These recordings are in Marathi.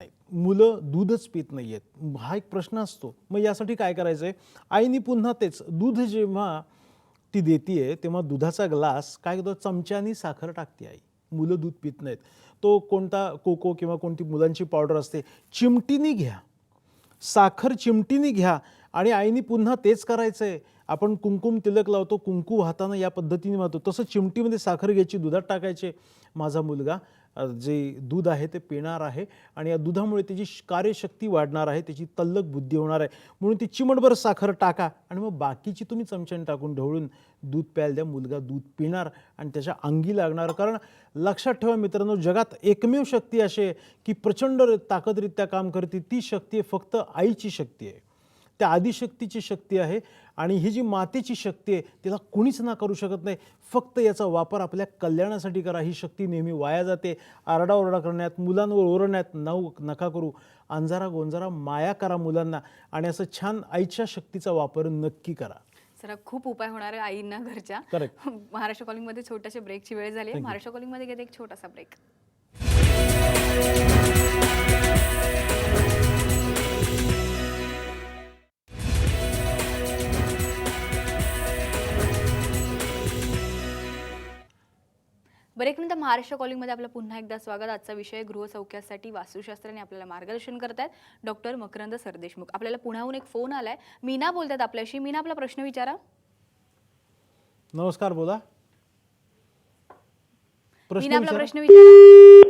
नाही. मुलं दूधच पित नाही आहेत हा एक प्रश्न असतो. मग यासाठी काय करायचं आहे आईनी पुन्हा तेच दूध जेव्हा ती देतीये तेव्हा दुधाचा ग्लास काय करतो? चमच्यानी साखर टाकते आई. मुलं दूध पित नाहीत. तो कोणता कोको किंवा कोणती मुलांची पावडर असते चिमटीनी घ्या. साखर चिमटीने घ्या आणि आईनी पुन्हा तेच करायचं आहे आपण कुंकुम तिलक लावतो कुंकू हाताना या पद्धतीने वाहतो. तसं चिमटीमध्ये साखर घ्यायची दुधात टाकायचे. माझा मुलगा जे दूध आहे ते पिणार आहे आणि या दुधामुळे त्याची कार्यशक्ती वाढणार आहे त्याची तल्लक बुद्धी होणार आहे. म्हणून ती चिमटभर साखर टाका आणि मग बाकीची तुम्ही चमच्याने टाकून ढवळून दूध प्यायला द्या. मुलगा दूध पिणार आणि त्याच्या अंगी लागणार. कारण लक्षात ठेवा मित्रांनो जगात एकमेव शक्ती अशी आहे की प्रचंड ताकदरित्या काम करते. ती शक्ती आहे फक्त आईची शक्ती आहे. त्या आदिशक्तीची शक्ती आहे आणि ही जी मातेची शक्ती आहे तिला कुणीच ना करू शकत नाही. फक्त याचा वापर आपल्या कल्याणासाठी करा. ही शक्ती नेहमी वाया जाते. आरडाओरडा करण्यात मुलांवर ओरडण्यात नऊ नका करू. अंजारा गोंजारा माया करा मुलांना आणि असं छान आईच्या शक्तीचा वापर नक्की करा. जरा खूप उपाय होणार आहे आईंना घरच्या. महाराष्ट्र कॉलिंगमध्ये छोट्याशा ब्रेकची वेळ झाली आहे. महाराष्ट्र कॉलिंगमध्ये घेते एक छोटासा ब्रेक महाराष्ट्र कॉलिंगमध्ये आपलं पुन्हा एकदा स्वागत. आजचा विषय गृहसौख्यासाठी वास्तुशास्त्राने आपल्याला मार्गदर्शन करतायत डॉक्टर मकरंद सरदेशमुख. आपल्याला पुण्याहून एक फोन आलाय. मीना बोलतात आपल्याशी. मीना आपला प्रश्न विचारा. नमस्कार बोला. मीना आपला. प्रश्न विचारा.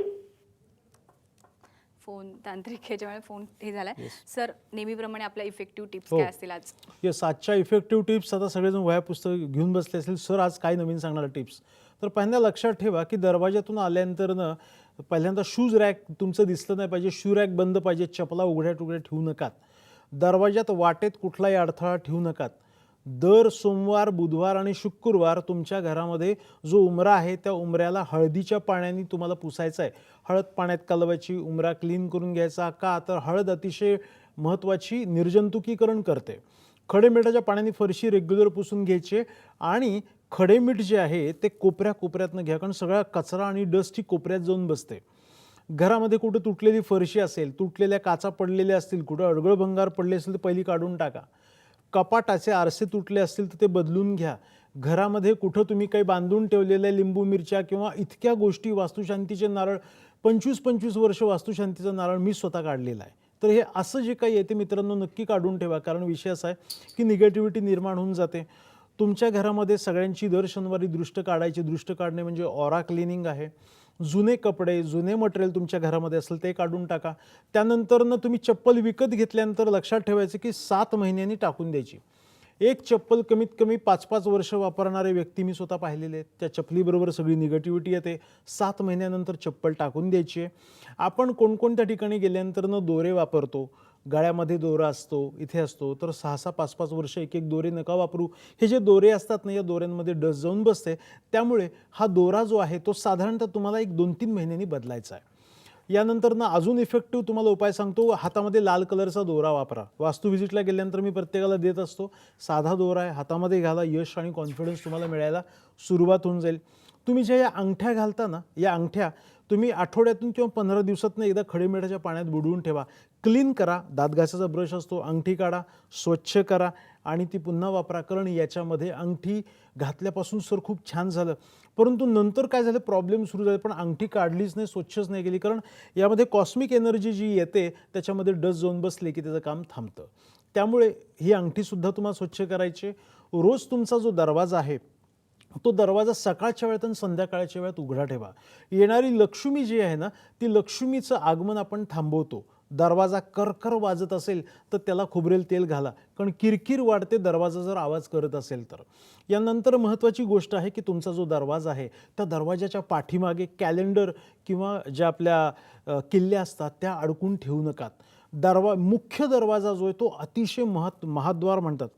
फोन तांत्रिक ह्याच्यामुळे फोन हे झालाय. सर नेहमीप्रमाणे आपल्या इफेक्टिव्ह टिप्स हो. काय असतील आज? येस आजच्या इफेक्टिव्ह टिप्स आता सगळेजण वह्या पुस्तक घेऊन बसले असेल सर आज काय नवीन सांगणार टिप्स तर पहिल्यांदा लक्षात ठेवा की दरवाज्यातून आल्यानंतरनं पहिल्यांदा शूज रॅक तुमचं दिसलं नाही पाहिजे. शू रॅक बंद पाहिजे. चपला उघड्या टुकड्या ठेवू नकात. दरवाज्यात वाटेत कुठलाही अडथळा ठेवू नकात. दर सोमवार बुधवार आणि शुक्रवार तुमच्या घरामध्ये जो उमरा आहे त्या उमऱ्याला हळदीच्या पाण्याने तुम्हाला पुसायचा आहे. हळद पाण्यात कालवायची उमरा क्लीन करून घ्यायचा का? तर हळद अतिशय महत्त्वाची निर्जंतुकीकरण करते. खडे मिठाच्या पाण्याने फरशी रेग्युलर पुसून घ्यायचे आणि खडे मीठ जे आहे ते कोपऱ्या कोपऱ्यातनं घ्या. कारण सगळा कचरा आणि डस्ट ही कोपऱ्यात जाऊन बसते. घरामध्ये कुठं तुटलेली फरशी असेल तुटलेल्या काचा पडलेल्या असतील कुठं अडगळ भंगार पडले असेल तर पहिली काढून टाका. कपाटाचे आरसे तुटले असतील तर ते बदलून घ्या. घरामध्ये कुठं तुम्ही काही बांधून ठेवलेल्या लिंबू मिरच्या किंवा इतक्या गोष्टी वास्तुशांतीचे नारळ पंचवीस पंचवीस वर्ष वास्तुशांतीचं नारळ मी स्वतः काढलेला आहे. तर हे असं जे काही आहे ते मित्रांनो नक्की काढून ठेवा. कारण विषय असा आहे की निगेटिव्हिटी निर्माण होऊन जाते. तुमच्या घरामध्ये सगळ्यांची दर शनिवारी दृष्ट काढायची. दृष्ट काढणे म्हणजे ऑरा क्लिनिंग आहे. जुने कपडे जुने मटेरियल तुमच्या घरामध्ये असेल ते काढून टाका. त्यानंतरनं तुम्ही चप्पल विकत घेतल्यानंतर लक्षात ठेवायचं की सात महिन्यांनी टाकून द्यायची. एक चप्पल कमीत कमी पाच पाच वर्ष वापरणारे व्यक्ती मी स्वतः पाहिलेले आहेत. त्या चपलीबरोबर सगळी निगेटिव्हिटी येते. सात महिन्यानंतर चप्पल टाकून द्यायची आहे. आपण कोणकोणत्या ठिकाणी गेल्यानंतरनं दोरे वापरतो? गळ्यामध्ये दोरा असतो इथे असतो तर सहा सहा पाच पाच वर्ष एक एक दोरे नका वापरू. हे जे दोरे असतात ना या दोऱ्यांमध्ये डस जाऊन बसते. त्यामुळे हा दोरा जो आहे तो साधारणतः तुम्हाला एक दोन तीन महिन्यांनी बदलायचा आहे. यानंतर ना अजून इफेक्टिव्ह तुम्हाला उपाय सांगतो हातामध्ये लाल कलरचा दोरा वापरा. वास्तू व्हिजिटला गेल्यानंतर मी प्रत्येकाला देत असतो साधा दोरा आहे हातामध्ये घाला यश आणि कॉन्फिडन्स तुम्हाला मिळायला सुरुवात होऊन जाईल. तुम्ही ज्या या अंगठ्या घालता ना या अंगठ्या तुम्ही आठवड्यातून किंवा पंधरा दिवसातून एकदा खडेमिठाच्या पाण्यात बुडवून ठेवा. क्लीन करा दातघासाचा ब्रश असतो अंगठी काढा स्वच्छ करा आणि ती पुन्हा वापरा. कारण याच्यामध्ये अंगठी घातल्यापासून सर खूप छान झालं. परंतु नंतर काय झालं? प्रॉब्लेम सुरू झाले. पण अंगठी काढलीच नाही स्वच्छच नाही केली कारण यामध्ये कॉस्मिक एनर्जी जी येते त्याच्यामध्ये डस्ट जाऊन बसले की त्याचं काम थांबतं. त्यामुळे ही अंगठीसुद्धा तुम्हाला स्वच्छ करायची रोज तुमचा जो दरवाजा आहे तो दरवाजा सकाळच्या वेळात आणि संध्याकाळच्या वेळात उघडा ठेवा. येणारी लक्ष्मी जी आहे ना ती लक्ष्मीचं आगमन आपण थांबवतो. दरवाजा करकर वाजत असेल तर त्याला खोबरेल तेल घाला. कारण किरकिर वाढते दरवाजा जर आवाज करत असेल तर. यानंतर महत्त्वाची गोष्ट आहे की तुमचा जो दरवाजा आहे त्या दरवाजाच्या पाठीमागे कॅलेंडर किंवा ज्या आपल्या किल्ल्या असतात त्या अडकून ठेवू नकात. दरवा मुख्य दरवाजा जो आहे तो अतिशय महत् महाद्वार म्हणतात.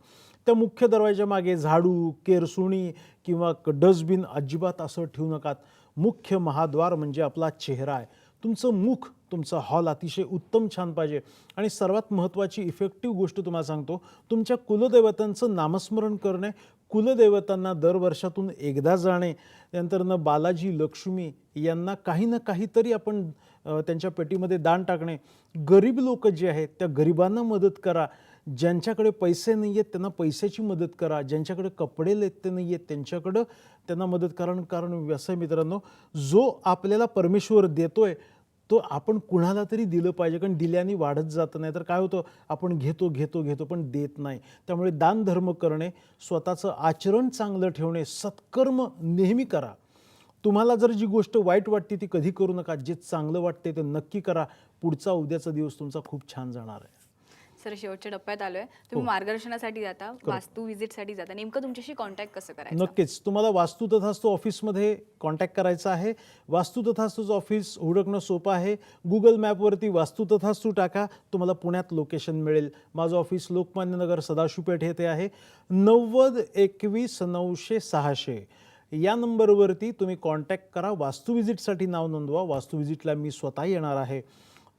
त्या मुख्य दरवाजा मागे झाडू केरसुणी किंवा डस्टबिन अजिबात असं ठेवू नकात. मुख्य महाद्वार म्हणजे आपला चेहरा आहे. तुमचं मुख तुमचा हॉल अतिशय उत्तम छान पाहिजे. आणि सर्वात महत्त्वाची इफेक्टिव्ह गोष्ट तुम्हाला सांगतो तुमच्या कुलदेवतांचं नामस्मरण करणे कुलदेवतांना दर वर्षातून एकदा जाणे त्यानंतरनं बालाजी लक्ष्मी यांना काही ना काहीतरी आपण त्यांच्या पेटीमध्ये दान टाकणे. गरीब लोक जे आहेत त्या गरिबांना मदत करा. ज्यांच्याकडे पैसे नाही आहेत त्यांना पैशाची मदत करा. ज्यांच्याकडे कपडे लेते नाही आहेत त्यांच्याकडं त्यांना मदत करा. कारण व्यवसाय मित्रांनो जो आपल्याला परमेश्वर देतोय तो आपण कुणाला तरी दिलं पाहिजे. कारण दिल्याने वाढत जातं नाही. तर काय होतं? आपण घेतो घेतो घेतो पण देत नाही. त्यामुळे दानधर्म करणे स्वतःचं आचरण चांगलं ठेवणे सत्कर्म नेहमी करा. तुम्हाला जर जी गोष्ट वाईट वाटते ती कधी करू नका. जे चांगलं वाटते ते नक्की करा. पुढचा उद्याचा दिवस तुमचा खूप छान जाणार आहे. सर शेवटच्या टप्प्यात आलोय. तुम्ही मार्गदर्शनासाठी जाता वास्तू व्हिजिटसाठी जाता. नेमकं तुमच्याशी कॉन्टॅक्ट कसं करायचं? नक्कीच. तुम्हाला वास्तू तथास्तू ऑफिसमध्ये कॉन्टॅक्ट करायचा आहे. वास्तू तथास्तूचं ऑफिस हुडकणं सोपं आहे. गुगल मॅपवरती वास्तू तथास्तू टाका. तुम्हाला पुण्यात लोकेशन मिळेल. माझं ऑफिस लोकमान्य नगर सदाशिवपेठ येथे आहे. नव्वद एकवीस नऊशे सहाशे. या नंबरवरती तुम्ही कॉन्टॅक्ट करा. वास्तू व्हिजिटसाठी नाव नोंदवा. वास्तू व्हिजिटला मी स्वतः येणार आहे.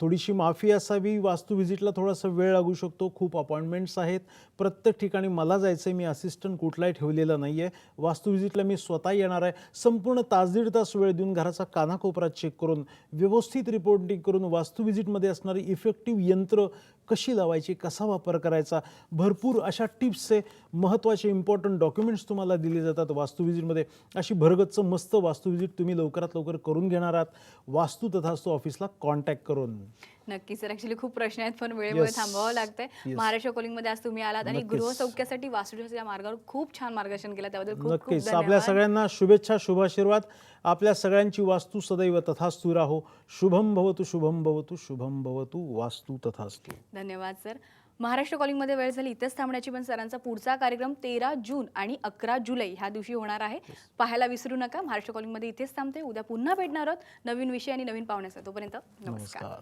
थोडीशी माफी असावी वास्तू व्हिजिटला थोडासा वेळ लागू शकतो. खूप अपॉइंटमेंट्स आहेत. प्रत्येक ठिकाणी मला जायचं आहे मी असिस्टंट कुठलाही ठेवलेला नाही आहे वास्तू व्हिजिटला मी स्वतः येणार आहे. संपूर्ण तास दीड तास वेळ देऊन घराचा कानाकोपरा चेक करून व्यवस्थित रिपोर्टिंग करून वास्तू व्हिजिटमध्ये असणारी इफेक्टिव्ह यंत्र कशी लावायची कसा वापर करायचा भरपूर अशा टिप्सचे महत्त्वाचे इम्पॉर्टंट डॉक्युमेंट्स तुम्हाला दिले जातात वास्तू व्हिजिटमध्ये अशी भरगच्च मस्त वास्तू व्हिजिट तुम्ही लवकरात लवकर करून घेणार आहात. वास्तू तथास्तू ऑफिसला कॉन्टॅक्ट करून. नक्की सर ऍक्च्युली खूप प्रश्न आहेत पण वेळेमुळे Yes. थांबावं लागतंय. Yes. महाराष्ट्र कॉलिंगमध्ये आज तुम्ही आलात आणि नक्कीच. गृहसौख्यासाठी वास्तुशास्त्र मार्गावर खूप छान मार्गदर्शन केलं त्याबद्दल खूप खूप नक्कीच. आपल्या धन्यवाद. सगळ्यांना शुभेच्छा शुभाशीर्वाद. आपल्या सगळ्यांची वास्तू सदैव तथास्तू राहो शुभम भवतु शुभम भवतु शुभम भवतु वास्तू तथास्तू. धन्यवाद सर. महाराष्ट्र कॉलिंगमध्ये वेळ झाली इथेच थांबण्याची पण सरांचा पुढचा कार्यक्रम तेरा जून आणि अकरा जुलै ह्या दिवशी होणार आहे. पाहायला विसरू नका महाराष्ट्र कॉलिंगमध्ये इथेच थांबते. उद्या पुन्हा भेटणार आहोत नवीन विषय आणि नवीन पाहुण्याचा तोपर्यंत नमस्कार.